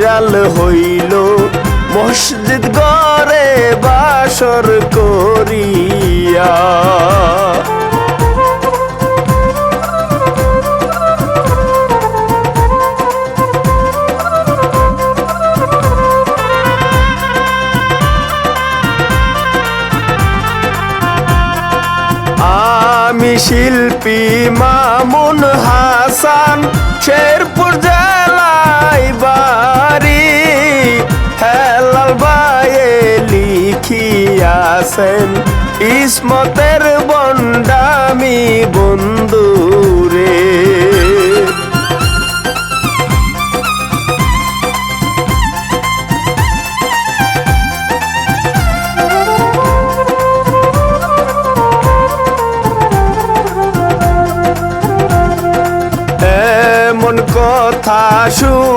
Viral হইল মসজিদ গড়ে বাসর করিয়া। আমি শিল্পী মামুন হাসান শেরপুর জেলায় লিখিয়াছেন ইসমতের বন্ডামি বন্ধুরে। এমন কথা শুনি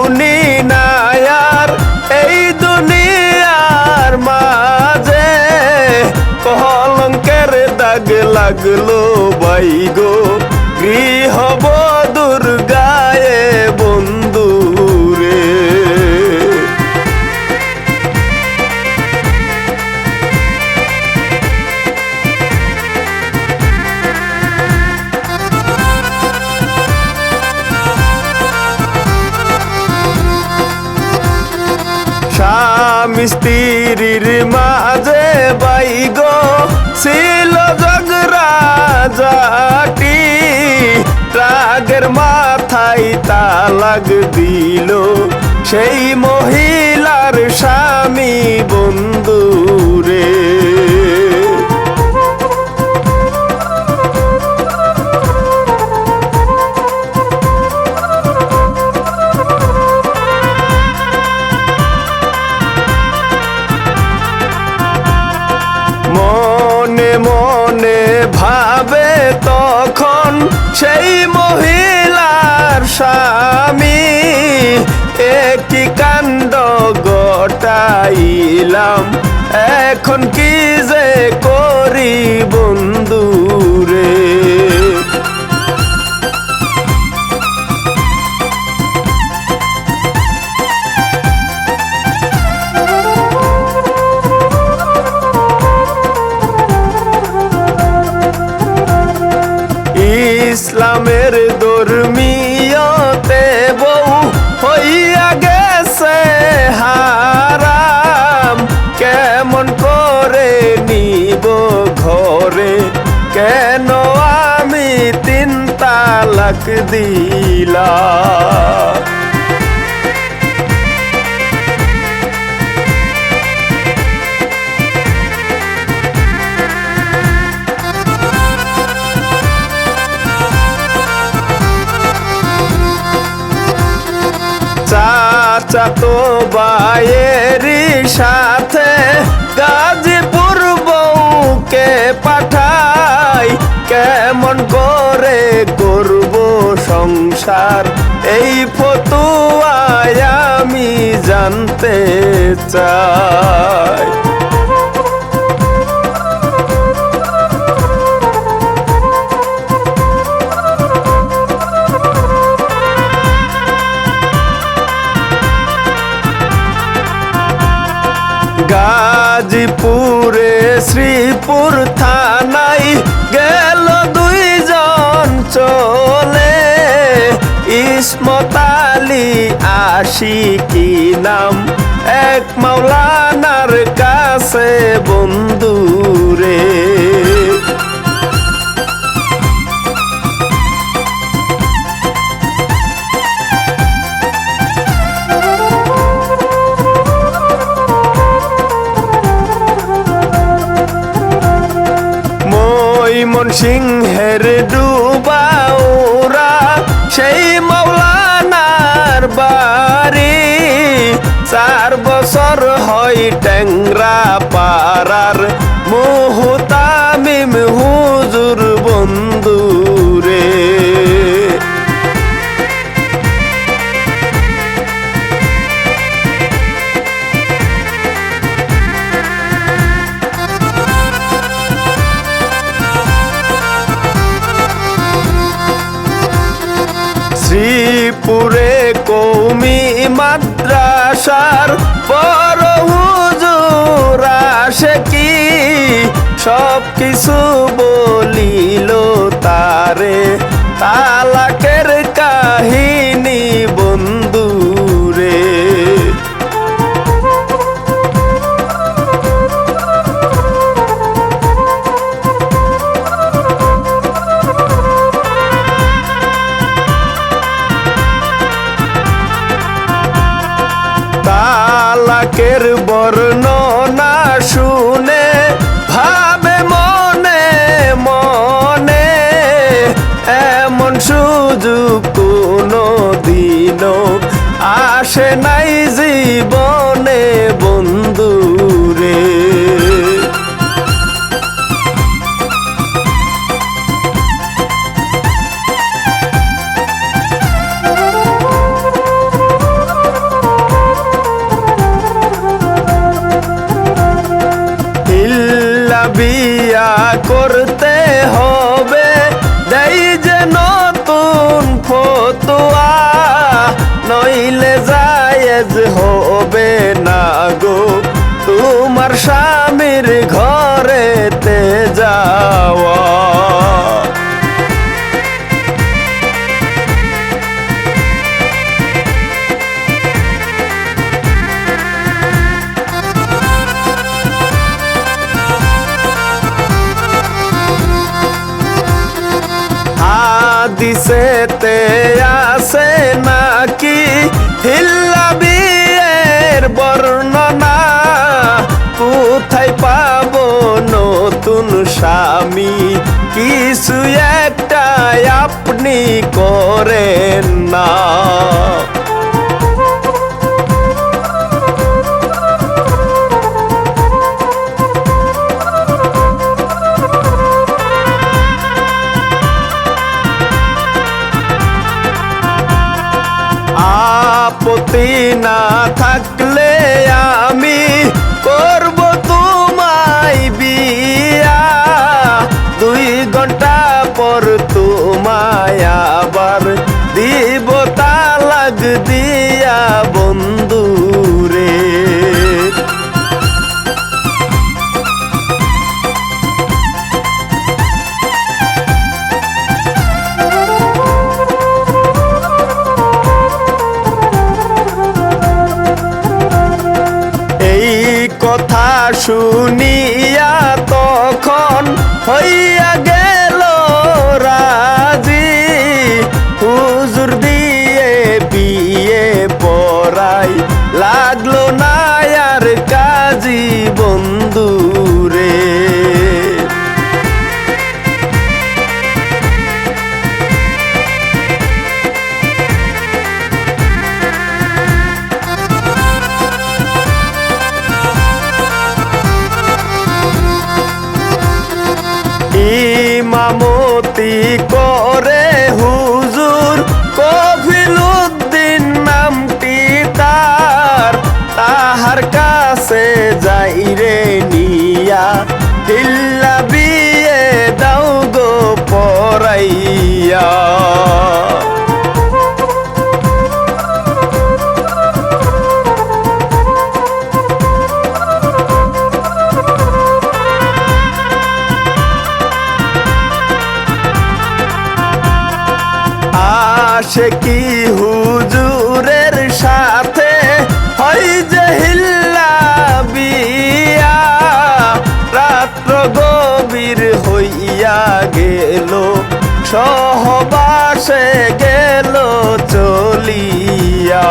লাগল বাইগো গৃহ দুর্গায়ে বন্ধুরে স্বামী স্ত্রীর মাঝে বাইগ ছিল মাথায় তালাগ দিল সেই স্বামী একটি কাণ্ড গটাইলাম এখন কি যে করি বন্ধুরে? ইসলামের ধর্মীয়তে তালাক দিলা চাচা তো বায়েরই সাথে গাজীপুর বউকে পাঠাই কেমন করে করব সংসার এই ফতুয়ায় আমি জানতে চাই। গাজীপুরে শ্রীপুর আশিকি নাম? এক মাওলানার কাছে বন্ধুরে। মন সিংহের ডুবাউরা সেই মৌলানার পারি চার বছর হয় টেংরা পারার মুহুতামিম হুজুর বন্ধু রে শ্রীপুরে কো মাদ্রাসার বড় হুজুর আসে কি? সব কিছু বলিল তারে তালাকের কাহিনী हो কিছু একটা আপনি করেন না। আপত্তি না থাকলে আমি করব পর তোমায় আবার দিব তালাক দিয়া বন্ধুরে আসে কি হুজুরের সাথে? হয় যে হিল্লা বিয়া, রাত্র গভীর হইয়া গেল, সহবাসে গেল চলিয়া।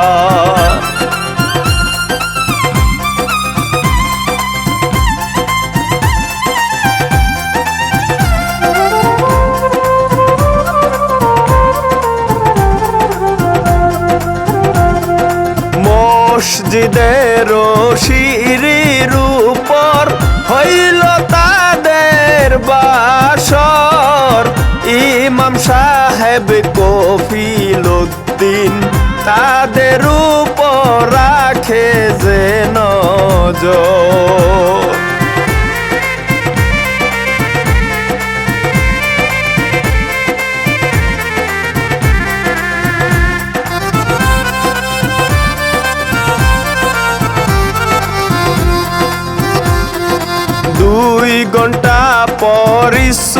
মসজিদের শিরির উপর হইল তাদের বাসর। ইমাম সাহেব কফিলুদ্দিন তাদের উপর রাখে যে নজর।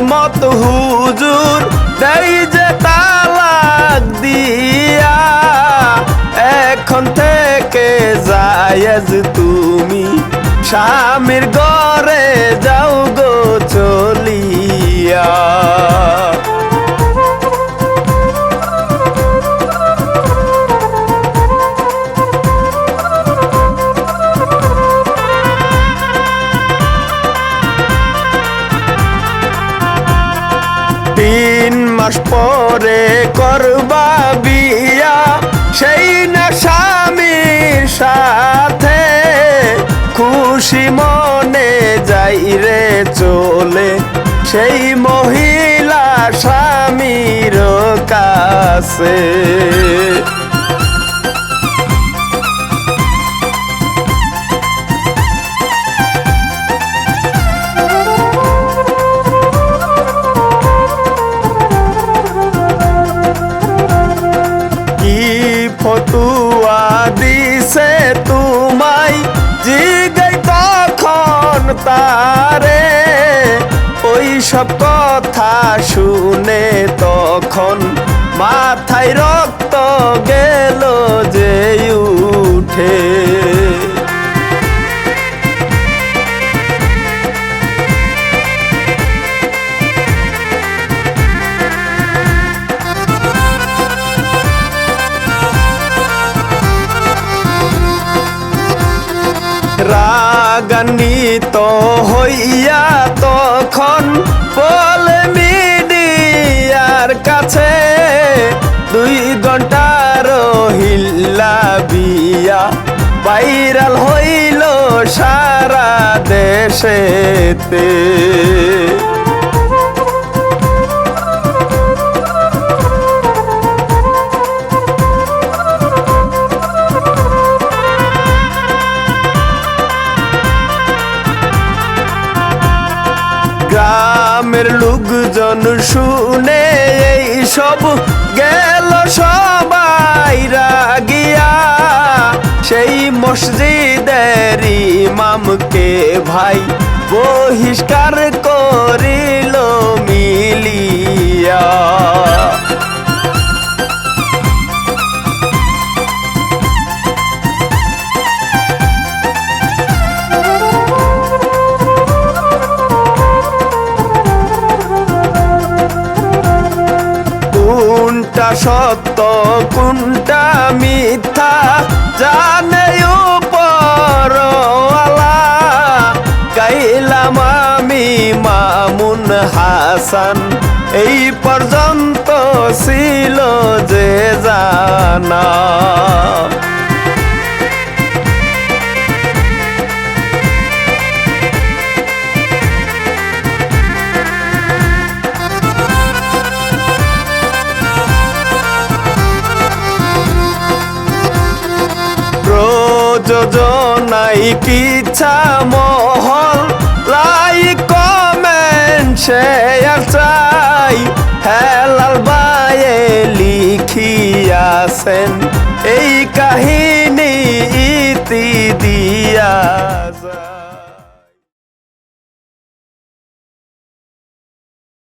ইসমত হুজুর দেই যে তালাক দিয়া। এখন থেকে জায়েজ তুমি স্বামীর ঘরে যাও গো চলিয়া। কি ফতুয়া দিছে তোমায়? জিগাই তখন তারে? ওই সব কথা শুনে তখন মাথায় রক্ত গেল যে উঠে। রাগান্বিত ভাইরাল হইল সারা দেশেতে। গ্রামের লোকজন শুনে এই সব মসজিদের ইমামকে ভাই বহিষ্কার করিল মিলিয়া। কোনটা সত্য কোনটা হাসান এই পর্যন্ত ছিল যে জানা। প্রযোজনাই কিচ্ছা মহল সে আর চাই। হেলাল বায়ে লিখিয়াছেন। এই কাহিনী ইতি দিয়া